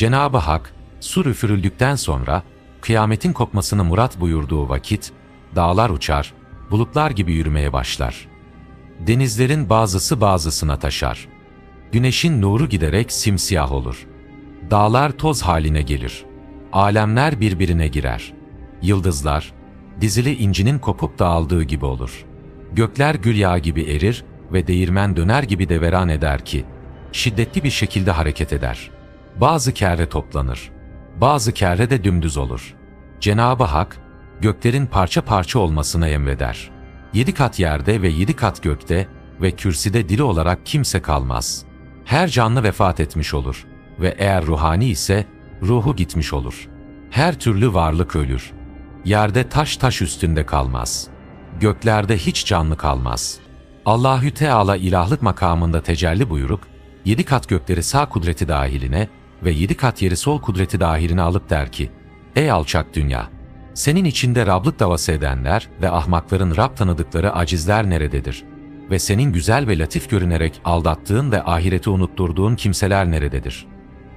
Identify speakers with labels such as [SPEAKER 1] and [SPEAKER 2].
[SPEAKER 1] Cenab-ı Hak, sur üfürüldükten sonra, kıyametin kopmasını murat buyurduğu vakit, dağlar uçar, bulutlar gibi yürümeye başlar. Denizlerin bazısı bazısına taşar. Güneşin nuru giderek simsiyah olur. Dağlar toz haline gelir. Alemler birbirine girer. Yıldızlar, dizili incinin kopup dağıldığı gibi olur. Gökler gül yağı gibi erir ve değirmen döner gibi deveran eder ki, şiddetli bir şekilde hareket eder. Bazı kere toplanır, bazı kere de dümdüz olur. Cenab-ı Hak, göklerin parça parça olmasına emreder. Yedi kat yerde ve yedi kat gökte ve kürsüde dili olarak kimse kalmaz. Her canlı vefat etmiş olur ve eğer ruhani ise ruhu gitmiş olur. Her türlü varlık ölür. Yerde taş taş üstünde kalmaz. Göklerde hiç canlı kalmaz. Allahü Teala ilahlık makamında tecelli buyurup, yedi kat gökleri sağ kudreti dahiline ve yedi kat yeri sol kudreti dahiline alıp der ki, Ey alçak dünya! Senin içinde Rablık davası edenler ve ahmakların Rab tanıdıkları acizler nerededir? Ve senin güzel ve latif görünerek aldattığın ve ahireti unutturduğun kimseler nerededir?